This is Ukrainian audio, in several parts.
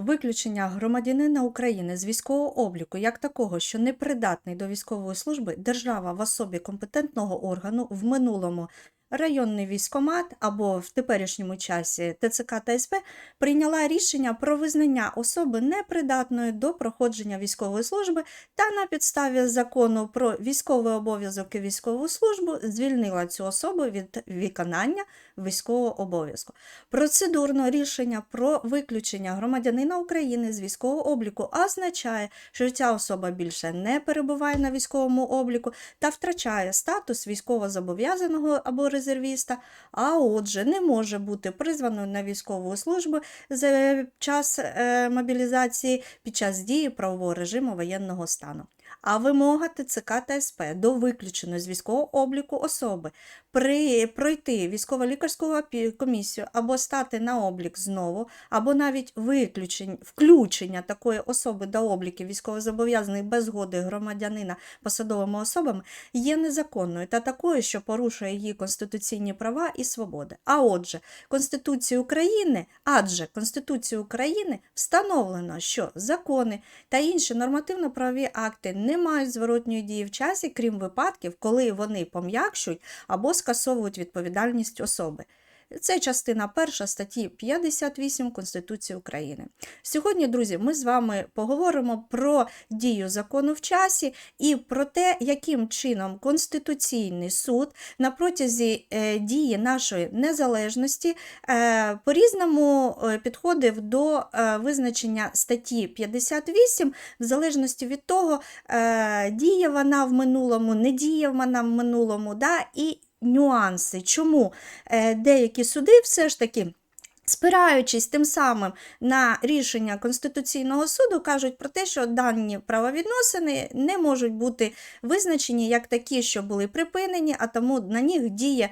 Виключення громадянина України з військового обліку як такого, що не придатний до військової служби, держава в особі компетентного органу в минулому районний військомат або в теперішньому часі ТЦК та СП прийняла рішення про визнання особи непридатною до проходження військової служби та на підставі закону про військовий обов'язок і військову службу звільнила цю особу від виконання військового обов'язку. Процедурно рішення про виключення громадянина України з військового обліку означає, що ця особа більше не перебуває на військовому обліку та втрачає статус військовозобов'язаного або резервіста, а отже, не може бути призвано на військову службу за час е, мобілізації під час дії правового режиму воєнного стану. А вимога ТЦК та СП до виключеної з військового обліку особи при, пройти військово-лікарську комісію або стати на облік знову, або навіть виключень, включення такої особи до обліку військовозобов'язаних без згоди громадянина посадовими особами є незаконною та такою, що порушує її конституційні права і свободи. А отже, Конституцією України, адже Конституцією України встановлено, що закони та інші нормативно-правові акти не мають зворотньої дії в часі, крім випадків, коли вони пом'якшують або скасовують відповідальність особи. Це частина перша статті 58 Конституції України. Сьогодні, друзі, ми з вами поговоримо про дію закону в часі і про те, яким чином Конституційний суд на протязі е, дії нашої незалежності е, по-різному е, підходив до визначення статті 58, в залежності від того, діє вона в минулому, не діє вона в минулому, да, і нюанси, чому е, деякі суди все ж таки. Спираючись тим самим на рішення Конституційного суду, кажуть про те, що дані правовідносини не можуть бути визначені як такі, що були припинені, а тому на них діє,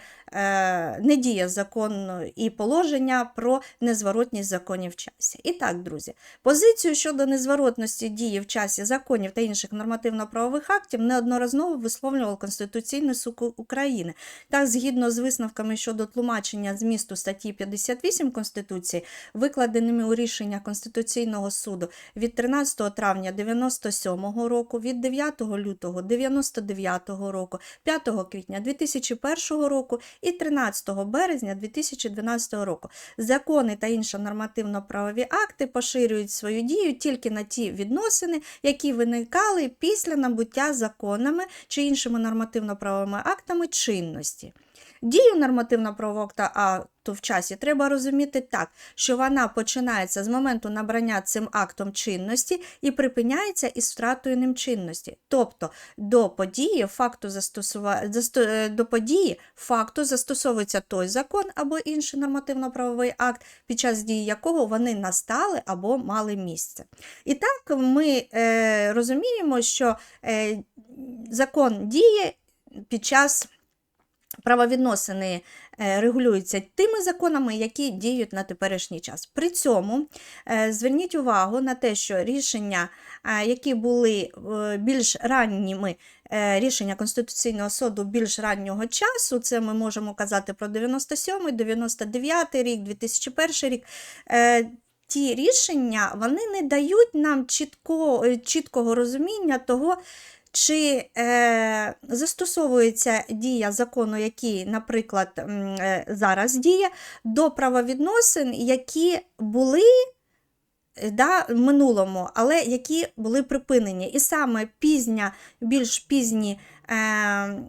не діє закон і положення про незворотність законів часі. І так, друзі, позицію щодо незворотності дії в часі законів та інших нормативно-правових актів неодноразово висловлював Конституційний суд України. Так, згідно з висновками щодо тлумачення змісту статті 58 Конституції, викладеними у рішення Конституційного суду від 13 травня 97 року, від 9 лютого 99 року, 5 квітня 2001 року і 13 березня 2012 року. Закони та інші нормативно-правові акти поширюють свою дію тільки на ті відносини, які виникали після набуття законами чи іншими нормативно-правовими актами чинності. Дію нормативно-правового акта акту в часі треба розуміти так, що вона починається з моменту набрання цим актом чинності і припиняється із втратою ним чинності. Тобто до події факту застосува... засто... е, до події факту застосовується той закон або інший нормативно-правовий акт, під час дії якого вони настали або мали місце. І так ми е, розуміємо, що е, закон діє під час правовідносини е, регулюються тими законами, які діють на теперішній час. При цьому е, зверніть увагу на те, що рішення, е, які були більш ранніми, рішення Конституційного суду більш раннього часу, це ми можемо казати про 97, 99 рік, 2001 рік. Ті рішення вони не дають нам чітко, чіткого розуміння того, чи е, застосовується дія закону, який, наприклад, е, зараз діє, до правовідносин, які були е, да, в минулому, але які були припинені. І саме пізня, більш пізні. Е,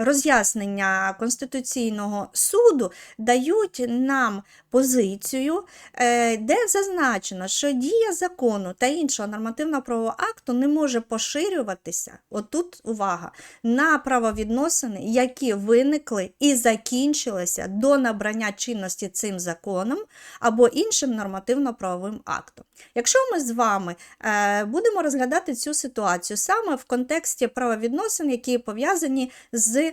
Роз'яснення Конституційного суду дають нам позицію, е, де зазначено, що дія закону та іншого нормативно-правового акту не може поширюватися, отут увага, на правовідносини, які виникли і закінчилися до набрання чинності цим законом або іншим нормативно-правовим актом. Якщо ми з вами е, будемо розглядати цю ситуацію саме в контексті правовідносин, які пов'язані з е,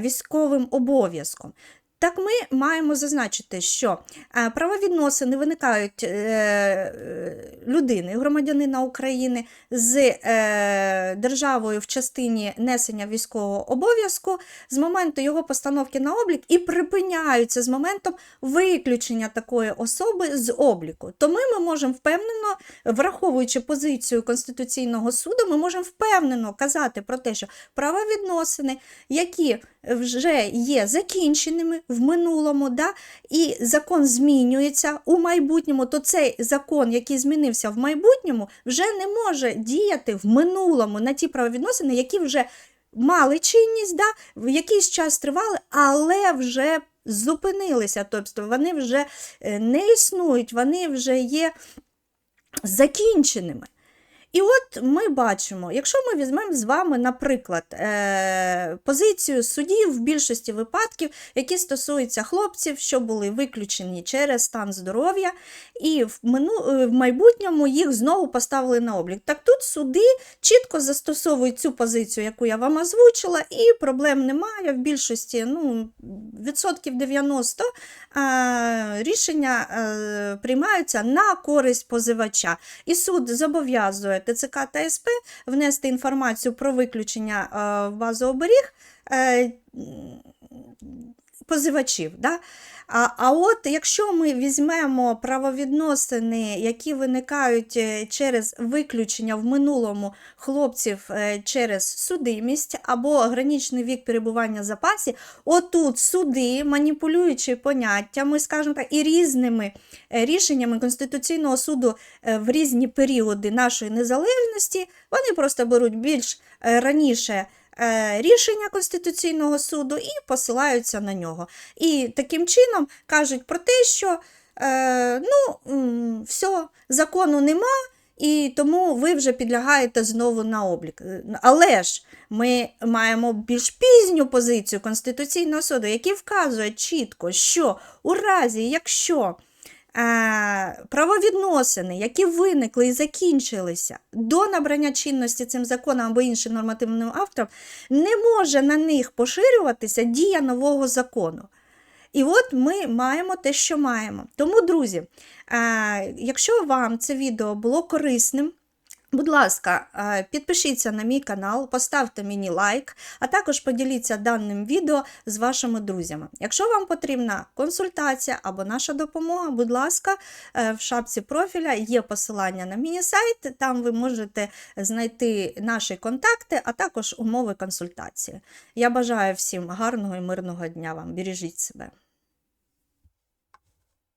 військовим обов'язком, Так ми маємо зазначити, що е, правовідносини виникають е, людини, громадянина України з е, державою в частині несення військового обов'язку з моменту його постановки на облік і припиняються з моментом виключення такої особи з обліку. Тому ми можемо впевнено, враховуючи позицію Конституційного суду, ми можемо впевнено казати про те, що правовідносини, які вже є закінченими в минулому, да, і закон змінюється у майбутньому, то цей закон, який змінився в майбутньому, вже не може діяти в минулому на ті правовідносини, які вже мали чинність, да, в якийсь час тривали, але вже зупинилися. Тобто вони вже е, не існують, вони вже є закінченими. І от ми бачимо, якщо ми візьмемо з вами, наприклад, е, позицію судів в більшості випадків, які стосуються хлопців, що були виключені через стан здоров'я, і в, е, майбутньому їх знову поставили на облік. Так тут суди чітко застосовують цю позицію, яку я вам озвучила, і проблем немає. В більшості ну, відсотків 90 е, рішення е, приймаються на користь позивача. І суд зобов'язує ТЦК та СП внести інформацію про виключення е, в базооберіг е, позивачів. Да? А, а от якщо ми візьмемо правовідносини, які виникають е, через виключення в минулому хлопців е, через судимість або граничний вік перебування в запасі, отут суди, маніпулюючи поняттями, скажімо так, і різними е, рішеннями Конституційного суду в різні періоди нашої незалежності, вони просто беруть більш раніше рішення Конституційного суду і посилаються на нього. І таким чином кажуть про те, що е, ну, все, закону нема, і тому ви вже підлягаєте знову на облік. Е, Але ж ми маємо більш пізню позицію Конституційного суду, який вказує чітко, що у разі, якщо е, правовідносини, які виникли і закінчилися до набрання чинності цим законом або іншим нормативним автором, не може на них поширюватися дія нового закону. І от ми маємо те, що маємо. Тому, друзі, якщо вам це відео було корисним, Будь ласка, е, підпишіться на мій канал, поставте мені лайк, а також поділіться даним відео з вашими друзями. Якщо вам потрібна консультація або наша допомога, будь ласка, е, в шапці профіля є посилання на міні-сайт, там ви можете знайти наші контакти, а також умови консультації. Я бажаю всім гарного і мирного дня вам. Бережіть себе.